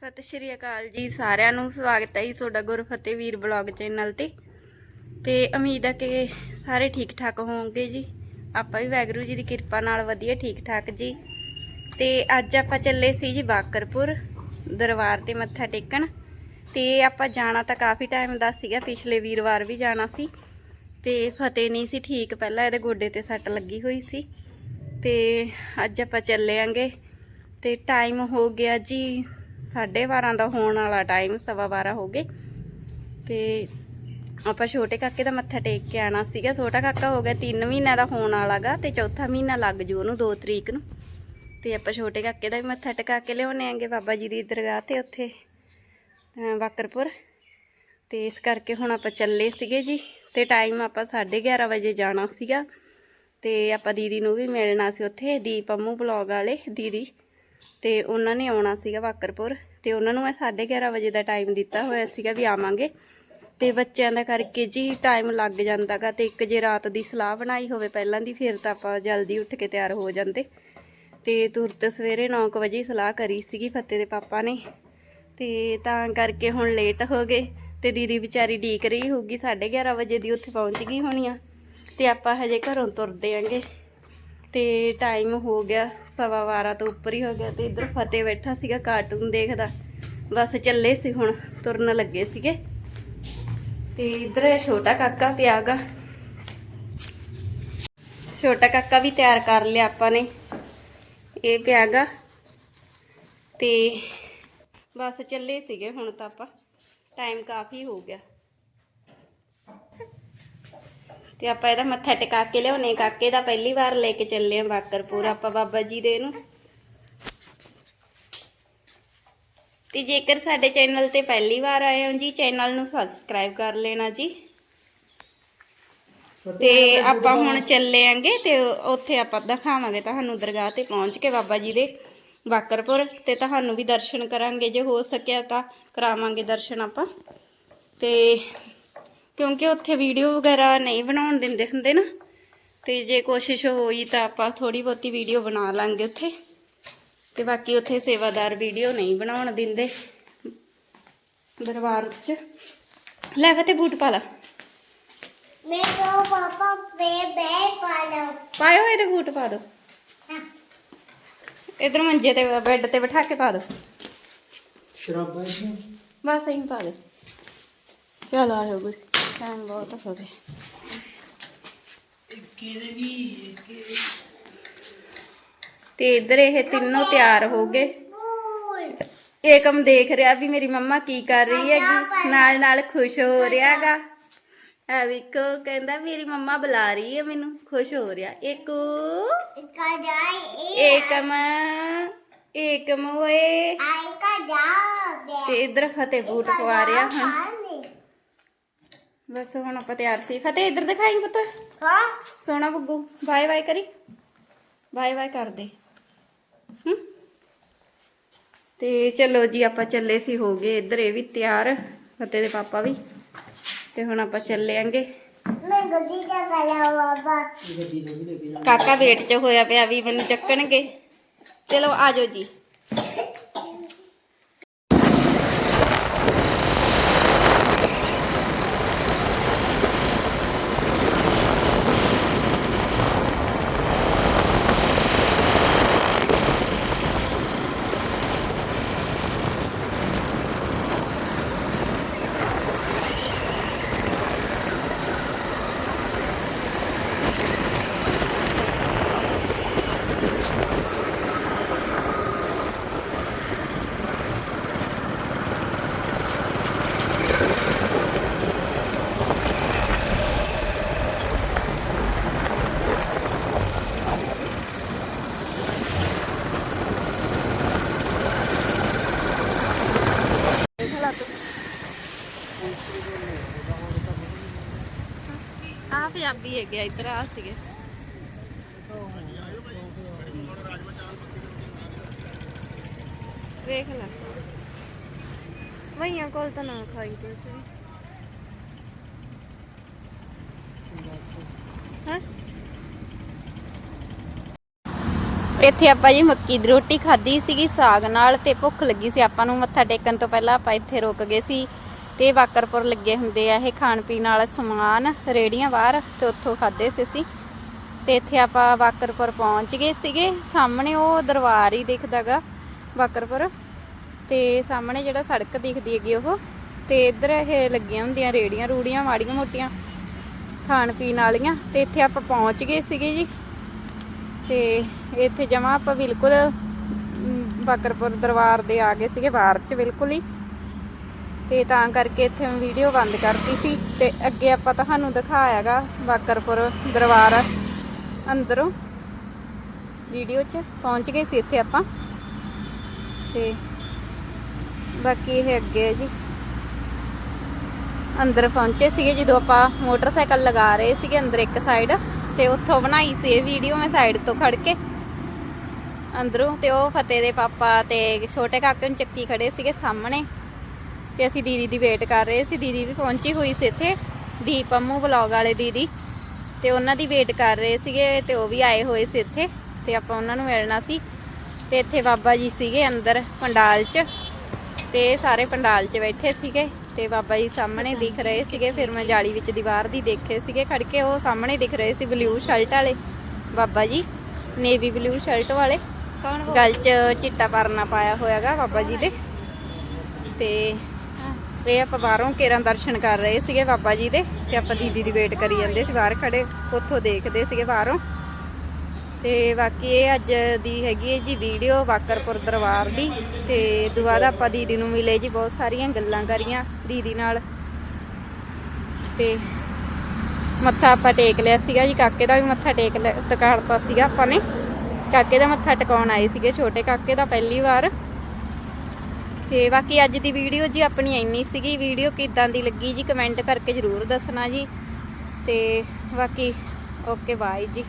ਸਤਿ ਸ਼੍ਰੀ ਅਕਾਲ ਜੀ, ਸਾਰਿਆਂ ਨੂੰ ਸਵਾਗਤ ਹੈ ਜੀ ਤੁਹਾਡਾ ਗੁਰਫਤਿਹ ਵੀਰ ਬਲੌਗ ਚੈਨਲ ਤੇ। ਤੇ ਉਮੀਦ ਹੈ ਕਿ ਸਾਰੇ ਠੀਕ ਠਾਕ ਹੋਵੋਗੇ ਜੀ। ਆਪਾਂ ਵੀ ਵੈਗਰੂ ਜੀ ਦੀ ਕਿਰਪਾ ਨਾਲ ਵਧੀਆ ਠੀਕ ਠਾਕ ਜੀ। ਤੇ ਅੱਜ ਆਪਾਂ ਚੱਲੇ ਸੀ ਜੀ ਬਾਕਰਪੁਰ, ਦਰਬਾਰ ਤੇ ਮੱਥਾ ਟੇਕਣ। ਤੇ ਆਪਾਂ ਜਾਣਾ ਤਾਂ ਕਾਫੀ ਟਾਈਮ ਦਾ ਸੀਗਾ, ਪਿਛਲੇ ਵੀਰਵਾਰ ਵੀ ਜਾਣਾ ਸੀ। ਤੇ ਫਤਿਹ ਨਹੀਂ ਸੀ ਠੀਕ, ਪਹਿਲਾਂ ਇਹਦੇ ਗੋਡੇ ਤੇ ਸੱਟ ਲੱਗੀ ਹੋਈ ਸੀ। ਤੇ ਅੱਜ ਆਪਾਂ ਚੱਲੇ ਆਂਗੇ। ਤੇ ਟਾਈਮ ਹੋ ਗਿਆ ਜੀ 12:30 ਦਾ ਹੋਣ ਵਾਲਾ ਟਾਈਮ ਸਵਾ 12 ਹੋ ਗਏ। ਤੇ ਆਪਾਂ ਛੋਟੇ ਕਾਕੇ ਦਾ ਮੱਥਾ ਟੇਕ ਕੇ ਆਣਾ ਸੀਗਾ। ਛੋਟਾ ਕਾਕਾ ਹੋ ਗਿਆ 3 ਮਹੀਨਿਆਂ ਦਾ ਹੋਣ ਵਾਲਾਗਾ ਤੇ ਚੌਥਾ ਮਹੀਨਾ ਲੱਗ ਜੂ ਉਹਨੂੰ 2 ਤਰੀਕ ਨੂੰ। ਤੇ ਆਪਾਂ ਛੋਟੇ ਕਾਕੇ ਦਾ ਵੀ ਮੱਥਾ ਟਿਕਾ ਕੇ ਲਿਆਉਣੇ ਆਂਗੇ ਬਾਬਾ ਜੀ ਦੀ ਦਰਗਾਹ ਤੇ ਉੱਥੇ, ਅਹ ਬਾਕਰਪੁਰ। ਤੇ ਇਸ ਕਰਕੇ ਹੁਣ ਆਪਾਂ ਚੱਲੇ ਸੀਗੇ ਜੀ ਤੇ ਟਾਈਮ ਆਪਾਂ 11:30 ਵਜੇ ਜਾਣਾ ਸੀਗਾ। ਤੇ ਆਪਾਂ ਦੀਦੀ ਨੂੰ ਵੀ ਮਿਲਣਾ ਸੀ ਉੱਥੇ, ਦੀਪ ਅੰਮੂ ਬਲੌਗ ਵਾਲੇ, ਦੀਦੀ। ਤੇ ਉਹਨਾਂ ਨੇ ਆਉਣਾ ਸੀਗਾ ਵਾਕਰਪੁਰ ਤੇ ਉਹਨਾਂ ਨੂੰ ਮੈਂ 11:30 ਵਜੇ ਦਾ ਟਾਈਮ ਦਿੱਤਾ ਹੋਇਆ ਸੀਗਾ ਵੀ ਆਵਾਂਗੇ। ਤੇ ਬੱਚਿਆਂ ਦਾ ਕਰਕੇ ਜੀ ਟਾਈਮ ਲੱਗ ਜਾਂਦਾਗਾ ਤੇ ਇੱਕ ਜੇ ਰਾਤ ਦੀ ਸਲਾਹ ਬਣਾਈ ਹੋਵੇ ਪਹਿਲਾਂ ਦੀ, ਫਿਰ ਤਾਂ ਆਪਾਂ ਜਲਦੀ ਉੱਠ ਕੇ ਤਿਆਰ ਹੋ ਜਾਂਦੇ। ਤੇ ਤੁਰਤ ਸਵੇਰੇ 9 ਵਜੇ ਸਲਾਹ ਕਰੀ ਸੀਗੀ ਫੱਤੇ ਦੇ ਪਾਪਾ ਨੇ। ਤੇ ਤਾਂ ਕਰਕੇ ਹੁਣ ਲੇਟ ਹੋ ਗਏ ਤੇ ਦੀਦੀ ਵਿਚਾਰੀ ਡੀਕ ਰਹੀ ਹੋਊਗੀ 11:30 ਵਜੇ ਦੀ ਉੱਥੇ ਪਹੁੰਚ ਗਈ ਹੋਣੀ ਆ। ਤੇ ਆਪਾਂ ਹਜੇ ਘਰੋਂ ਤੁਰਦੇ ਆਂਗੇ। ਤੇ ਟਾਈਮ ਹੋ ਗਿਆ ਸਵਾ 12 ਤੋਂ ਉੱਪਰ ਹੀ ਹੋ ਗਿਆ ਤੇ ਇੱਧਰ ਫਤਿਹ ਬੈਠਾ ਸੀਗਾ ਕਾਰਟੂਨ ਦੇਖਦਾ। ਬਸ ਚੱਲੇ ਸੀ ਹੁਣ, ਤੁਰਨ ਲੱਗੇ ਸੀਗੇ। ਤੇ ਇੱਧਰ ਛੋਟਾ ਕਾਕਾ ਪਿਆਗਾ ਛੋਟਾ ਕਾਕਾ ਵੀ ਤਿਆਰ ਕਰ ਲਿਆ ਆਪਾਂ ਨੇ। ਇਹ ਪਿਆਗਾ ਤੇ ਬਸ ਚੱਲੇ ਸੀਗੇ ਹੁਣ ਤਾਂ ਆਪਾਂ। ਟਾਈਮ ਕਾਫੀ ਹੋ ਗਿਆ। ਤੇ ਆਪਾਂ ਇਹਦਾ ਮੱਥਾ ਟਿਕਾ ਕੇ ਲਿਆਉਣੇ ਕਾਕੇ ਦਾ ਪਹਿਲੀ ਵਾਰ ਲੈ ਕੇ ਚੱਲੇ ਆ ਬਾਕਰਪੁਰ, ਆਪਾਂ ਬਾਬਾ ਜੀ ਦੇ ਨੂੰ। ਤੇ ਜੇਕਰ ਸਾਡੇ ਚੈਨਲ ਤੇ ਪਹਿਲੀ ਵਾਰ ਆਏ ਹੋ ਜੀ, ਚੈਨਲ ਨੂੰ ਸਬਸਕ੍ਰਾਈਬ ਕਰ ਲੈਣਾ ਜੀ। ਤੇ ਆਪਾਂ ਹੁਣ ਚੱਲੇ ਆਂਗੇ ਤੇ ਉੱਥੇ ਆਪਾਂ ਦਿਖਾਵਾਂਗੇ ਤੁਹਾਨੂੰ ਦਰਗਾਹ ਤੇ ਪਹੁੰਚ ਕੇ ਬਾਬਾ ਜੀ ਦੇ ਬਾਕਰਪੁਰ ਤੇ ਤੁਹਾਨੂੰ ਵੀ ਦਰਸ਼ਨ ਕਰਾਂਗੇ। ਜੇ ਹੋ ਸਕਿਆ ਤਾਂ ਕਰਾਵਾਂਗੇ ਦਰਸ਼ਨ ਆਪਾਂ। ਤੇ ਕਿਉਂਕਿ ਉੱਥੇ ਵੀਡੀਓ ਵਗੈਰਾ ਨਹੀਂ ਬਣਾਉਣ ਦਿੰਦੇ ਹੁੰਦੇ ਨਾ। ਤੇ ਜੇ ਕੋਸ਼ਿਸ਼ ਹੋਈ ਤਾਂ ਆਪਾਂ ਥੋੜੀ ਬਹੁਤੀ ਵੀਡੀਓ ਬਣਾ ਲਾਂਗੇ ਉੱਥੇ। ਤੇ ਬਾਕੀ ਉੱਥੇ ਸੇਵਾਦਾਰ ਵੀਡੀਓ ਨਹੀਂ ਬਣਾਉਣ ਦਿੰਦੇ। ਦਰਬਾਰ 'ਚ। ਲੈ ਫਤੇ ਬੂਟ ਪਾ ਲਾ। ਮੈਂ ਤਾਂ ਪਾਪਾ ਬੇ ਬੇ ਪਾ ਲਓ। ਪਾਏ ਹੋਏ ਬੂਟ ਪਾ ਦੋ। ਇਧਰ ਮੰਜੇ ਤੇ ਬੈੱਡ ਤੇ ਬਿਠਾ ਕੇ ਪਾ ਦੋ। ਸ਼ਰਾਬ ਬਸ ਇਹੀ ਪਾ ਦੇ। ਚਲ ਆਇਓ ਕੋਈ। ਟਾਈਮ ਬਹੁਤ ਹੋ ਗਿਆ ਤੇ ਇਧਰ ਇਹ ਤਿੰਨੋਂ ਤਿਆਰ ਹੋ ਗਏ। ਏਕਮ ਦੇਖ ਰਿਹਾ ਵੀ ਮੇਰੀ ਮੰਮਾ ਕੀ ਕਰ ਰਹੀ ਹੈਗੀ। ਨਾਲ ਨਾਲ ਖੁਸ਼ ਹੋ ਰਿਹਾਗਾ। ਆ ਵਿਕੋ ਕਹਿੰਦਾ ਮੇਰੀ ਮੰਮਾ ਬੁਲਾ ਰਹੀ ਹੈ ਮੈਨੂੰ। ਖੁਸ਼ ਹੋ ਰਿਹਾ। ਏਕੂ। ਇਕਾ ਜਾਈ ਏਕਮ। ਏਕਮ ਓਏ ਆਇਕਾ ਜਾ ਤੇ ਇਧਰ ਫਤਿਹਪੁਰ ਖਵਾ ਰਿਹਾ ਹਾਂ ਬਸ ਹੁਣ ਆਪਾਂ ਤਿਆਰ ਸੀ। ਫਤਿਹ ਇੱਧਰ ਦਿਖਾਈ ਪੁੱਤ। ਹਾਂ। ਸੋਹਣਾ ਬੁੱਗੂ ਬਾਏ ਬਾਏ ਕਰੀ। ਬਾਏ ਬਾਏ ਕਰ ਦੇ ਤੇ ਚਲੋ ਜੀ ਆਪਾਂ ਚੱਲੇ ਸੀ ਹੋ ਗਏ ਇੱਧਰ ਇਹ ਵੀ ਤਿਆਰ। ਫਤਿਹ ਦੇ ਪਾਪਾ ਵੀ। ਤੇ ਹੁਣ ਆਪਾਂ ਚੱਲੇ ਆਂਗੇ। ਮੈਂ ਗੱਡੀ ਦਾ ਕਰਿਆ ਬਾਬਾ। ਕਾਕਾ ਵੇਟ 'ਚ ਹੋਇਆ ਪਿਆ ਵੀ ਮੈਨੂੰ ਚੱਕਣਗੇ। ਚਲੋ ਆਜੋ ਜੀ। ਆ ਪੰਜਾਬੀ ਹੈਗੇ ਆ, ਇੱਧਰ ਆ ਸੀਗੇ। ਵੇਖ ਲੈ। ਵਈਆਂ ਕੋਲ ਤਾਂ ਨਾ ਖਾਈ ਤੁਸੀਂ ਇੱਥੇ ਆਪਾਂ ਜੀ ਮੱਕੀ ਦੀ ਰੋਟੀ ਖਾਧੀ ਸੀਗੀ ਸਾਗ ਨਾਲ ਤੇ ਭੁੱਖ ਲੱਗੀ ਸੀ, ਆਪਾਂ ਨੂੰ ਮੱਥਾ ਟੇਕਣ ਤੋਂ ਪਹਿਲਾਂ ਆਪਾਂ ਇੱਥੇ ਰੁਕ ਗਏ ਸੀ ਤੇ ਵਾਕਰਪੁਰ ਲੱਗੇ ਹੁੰਦੇ ਆ ਇਹ ਖਾਣ ਪੀਣ ਵਾਲਾ ਸਮਾਨ, ਰੇੜੀਆਂ ਬਾਹਰ ਤੇ ਉੱਥੋਂ ਖਾਦੇ ਸੀ ਅਸੀਂ। ਤੇ ਇੱਥੇ ਆਪਾਂ ਵਾਕਰਪੁਰ ਪਹੁੰਚ ਗਏ ਸੀਗੇ, ਸਾਹਮਣੇ ਉਹ ਦਰਬਾਰ ਹੀ ਦਿਖਦਾਗਾ ਵਾਕਰਪੁਰ। ਤੇ ਸਾਹਮਣੇ ਜਿਹੜਾ ਸੜਕ ਦਿਖਦੀ ਹੈਗੀ ਉਹ, ਤੇ ਇੱਧਰ ਇਹ ਲੱਗੀਆਂ ਹੁੰਦੀਆਂ ਰੇੜੀਆਂ ਰੂੜੀਆਂ ਮਾੜੀਆਂ ਮੋਟੀਆਂ ਖਾਣ ਪੀਣ ਵਾਲੀਆਂ। ਤੇ ਇੱਥੇ ਆਪਾਂ ਪਹੁੰਚ ਗਏ ਸੀਗੇ ਜੀ। ਤੇ ਇੱਥੇ ਜਮਾ ਆਪਾਂ ਬਿਲਕੁਲ ਅਮ, ਬਾਕਰਪੁਰ ਦਰਬਾਰ ਦੇ ਆ ਗਏ ਸੀਗੇ ਬਾਹਰ ਚ ਬਿਲਕੁਲ ਹੀ। ਤੇ ਤਾਂ ਕਰਕੇ ਇੱਥੇ ਮੈਂ ਵੀਡੀਓ ਬੰਦ ਕਰਤੀ ਸੀ ਤੇ ਅੱਗੇ ਆਪਾਂ ਤੁਹਾਨੂੰ ਦਿਖਾਇਆਗਾ ਬਾਕਰਪੁਰ ਦਰਬਾਰ ਅੰਦਰੋਂ। ਵੀਡੀਓ 'ਚ ਪਹੁੰਚ ਗਏ ਸੀ ਇੱਥੇ ਆਪਾਂ। ਤੇ ਬਾਕੀ ਇਹ ਅੱਗੇ ਹੈ ਜੀ। ਅੰਦਰ ਪਹੁੰਚੇ ਸੀਗੇ ਜਦੋਂ ਆਪਾਂ ਮੋਟਰਸਾਈਕਲ ਲਗਾ ਰਹੇ ਸੀਗੇ ਅੰਦਰ ਇੱਕ ਸਾਈਡ ਤੇ ਉੱਥੋਂ ਬਣਾਈ ਸੀ ਇਹ ਵੀਡੀਓ ਮੈਂ ਸਾਈਡ ਤੋਂ ਖੜ ਕੇ। ਅੰਦਰੋਂ ਤੇ ਉਹ ਫਤਿਹ ਦੇ ਪਾਪਾ ਤੇ ਛੋਟੇ ਕਾਕੇ ਨੂੰ ਚੱਕੀ ਖੜੇ ਸੀਗੇ ਸਾਹਮਣੇ। ਤੇ ਅਸੀਂ ਦੀਦੀ ਦੀ ਵੇਟ ਕਰ ਰਹੇ ਸੀ, ਦੀਦੀ ਵੀ ਪਹੁੰਚੀ ਹੋਈ ਸੀ ਇੱਥੇ, ਦੀਪ ਅੰਮੂ ਵਲੌਗ ਵਾਲੇ ਦੀਦੀ। ਤੇ ਉਹਨਾਂ ਦੀ ਵੇਟ ਕਰ ਰਹੇ ਸੀਗੇ ਤੇ ਉਹ ਵੀ ਆਏ ਹੋਏ ਸੀ ਇੱਥੇ ਤੇ ਆਪਾਂ ਉਹਨਾਂ ਨੂੰ ਮਿਲਣਾ ਸੀ। ਤੇ ਇੱਥੇ ਬਾਬਾ ਜੀ ਸੀਗੇ ਅੰਦਰ, ਪੰਡਾਲ 'ਚ। ਤੇ ਸਾਰੇ ਪੰਡਾਲ 'ਚ ਬੈਠੇ ਸੀਗੇ। ਤੇ ਬਾਬਾ ਜੀ ਸਾਹਮਣੇ ਦਿਖ ਰਹੇ ਸੀਗੇ ਫਿਰ ਮੈਂ ਜਾਲੀ ਵਿੱਚ ਦੀਵਾਰ ਦੀ ਦੇਖੇ ਸੀਗੇ ਖੜ ਕੇ ਉਹ ਸਾਹਮਣੇ ਦਿਖ ਰਹੇ ਸੀ ਬਲੂ ਸ਼ਰਟ ਵਾਲੇ। Baba ji navy blue shirt ਵਾਲੇ। ਕੌਣ ਗਲ 'ਚ ਚਿੱਟਾ ਪਰਨਾ ਪਾਇਆ ਹੋਇਆਗਾ ਬਾਬਾ ਜੀ ਦੇ। ਤੇ ਇਹ ਆਪਾਂ ਬਾਹਰੋਂ ਕੇਰਾਂ ਦਰਸ਼ਨ ਕਰ ਰਹੇ ਸੀਗੇ ਬਾਬਾ ਜੀ ਦੇ ਤੇ ਆਪਾਂ ਦੀਦੀ ਦੀ ਵੇਟ ਕਰੀ ਜਾਂਦੇ ਸੀ ਬਾਹਰ ਖੜੇ ਉੱਥੋਂ ਦੇਖਦੇ ਸੀਗੇ ਬਾਹਰੋਂ। ਤੇ ਬਾਕੀ ਇਹ ਅੱਜ ਦੀ ਹੈਗੀ ਹੈ ਜੀ ਵੀਡੀਓ ਵਾਕਰਪੁਰ ਦਰਬਾਰ ਦੀ। ਤੇ ਦੁਆ ਦਾ ਆਪਾਂ ਦੀਦੀ ਨੂੰ ਮਿਲੇ ਜੀ ਬਹੁਤ ਸਾਰੀਆਂ ਗੱਲਾਂ ਕਰੀਆਂ ਦੀਦੀ ਨਾਲ। ਤੇ ਮੱਥਾ ਆਪਾਂ ਟੇਕ ਲਿਆ ਸੀਗਾ ਜੀ, ਕਾਕੇ ਦਾ ਵੀ ਮੱਥਾ ਟੇਕ ਲਿਆ ਟਿਕਾੜਤਾ ਸੀਗਾ ਆਪਾਂ ਨੇ। ਕਾਕੇ ਦਾ ਮੱਥਾ ਟਿਕਾਉਣ ਆਏ ਸੀਗੇ ਛੋਟੇ ਕਾਕੇ ਦਾ ਪਹਿਲੀ ਵਾਰ। ਤੇ ਬਾਕੀ ਅੱਜ ਦੀ ਵੀਡੀਓ ਜੀ ਆਪਣੀ ਇੰਨੀ ਸੀਗੀ, ਵੀਡੀਓ ਕਿਦਾਂ ਦੀ ਲੱਗੀ ਜੀ ਕਮੈਂਟ ਕਰਕੇ ਜਰੂਰ ਦੱਸਣਾ ਜੀ। ਤੇ ਬਾਕੀ ਓਕੇ ਬਾਏ ਜੀ।